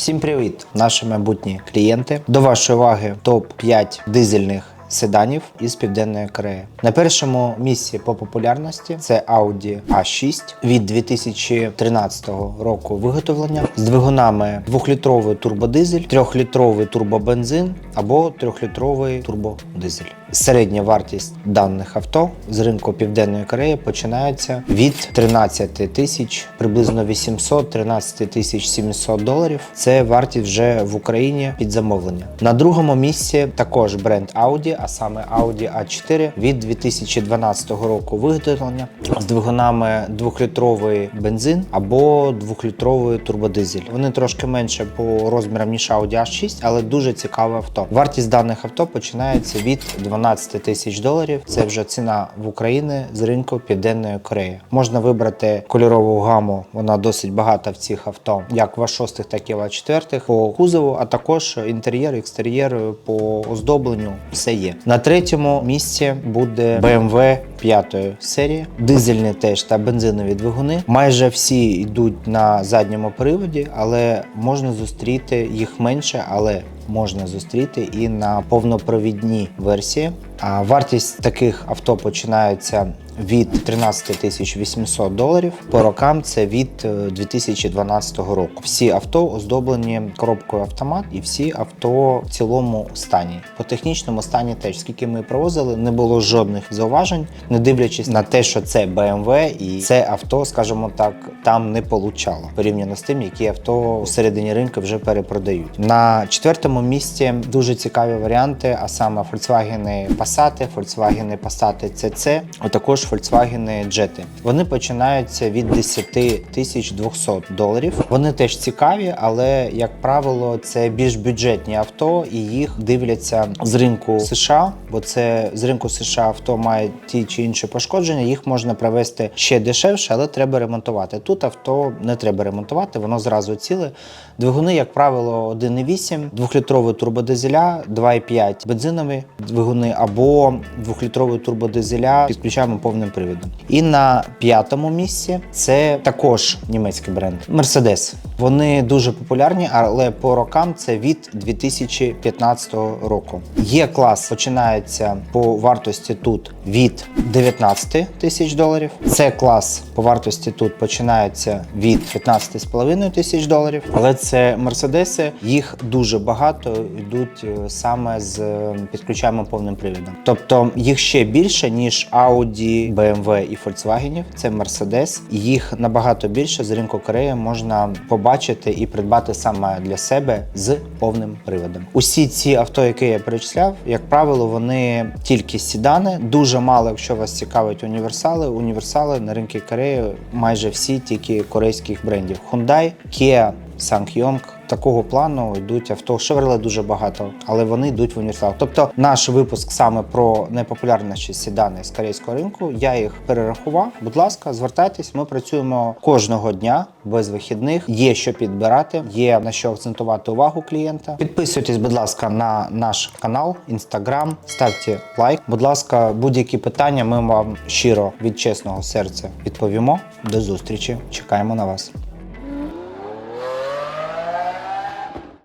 Всім привіт, наші майбутні клієнти. До вашої уваги топ 5 дизельних. Седанів із Південної Кореї. На першому місці по популярності це Audi A6 від 2013 року виготовлення з двигунами 2-літровий турбодизель, 3-літровий турбобензин або 3-літровий турбодизель. Середня вартість даних авто з ринку Південної Кореї починається від 13 тисяч, приблизно 800-13 тисяч 700 доларів. Це вартість вже в Україні під замовлення. На другому місці також бренд Audi, а саме Audi A4 від 2012 року виготовлення з двигунами 2-літровий бензин або 2-літровий турбодизель. Вони трошки менше по розмірам ніж Audi A6, але дуже цікаве авто. Вартість даних авто починається від 12 тисяч доларів. Це вже ціна в Україні з ринку Південної Кореї. Можна вибрати кольорову гаму. Вона досить багата в цих авто, як в А6, так і в А4 по кузову, а також інтер'єр, екстер'єр по оздобленню. Все є. На третьому місці буде BMW 5 серії. Дизельні теж та бензинові двигуни. Майже всі йдуть на задньому приводі, але можна зустріти їх менше, але можна зустріти і на повнопровідній версії. А вартість таких авто починається від 13 тисяч 800 доларів. По рокам це від е, 2012 року. Всі авто оздоблені коробкою автомат, і всі авто в цілому стані. По технічному стані теж скільки ми провозили, не було жодних зауважень, не дивлячись на те, що це BMW, і це авто, скажімо так, там не получало порівняно з тим, які авто у середині ринку вже перепродають. На четвертому місці дуже цікаві варіанти, а саме Volkswagen Passat, Volkswagen Passat CC, а також Volkswagen Jetta. Вони починаються від 10 тисяч 200 доларів. Вони теж цікаві, але як правило, це більш бюджетні авто, і їх дивляться з ринку США, бо це з ринку США авто має ті чи інші пошкодження. Їх можна привезти ще дешевше, але треба ремонтувати. Тут авто не треба ремонтувати, воно зразу ціле. Двигуни, як правило, 1,8, 2-літровий турбодизеля, 2,5 бензинові двигуни або 2-літровий турбодизеля підключаємо повним привідом. І на п'ятому місці це також німецький бренд Mercedes. Вони дуже популярні, але по рокам це від 2015 року. Є клас, починається по вартості тут від 19 тисяч доларів. Це клас по вартості тут починається від 15,5 тисяч доларів. Але це мерседеси, їх дуже багато йдуть е, саме з е, підключаємо повним привідом. Тобто їх ще більше, ніж Audi, BMW і Volkswagen. Це Mercedes. Їх набагато більше з ринку Кореї можна побачити і придбати саме для себе з повним приводом. Усі ці авто, які я перечисляв, як правило, вони тільки сідани. Дуже мало, якщо вас цікавить універсали. Універсали на ринку Кореї майже всі тільки корейських брендів. Hyundai, Kia, Sangyong. Такого плану йдуть авто. Chevrolet дуже багато, але вони йдуть в універсал. Тобто наш випуск саме про найпопулярніші сідани з корейського ринку. Я їх перерахував. Будь ласка, звертайтесь. Ми працюємо кожного дня без вихідних. Є що підбирати, є на що акцентувати увагу клієнта. Підписуйтесь, будь ласка, на наш канал, інстаграм, ставте лайк. Будь ласка, будь-які питання. Ми вам щиро від чесного серця відповімо. До зустрічі. Чекаємо на вас.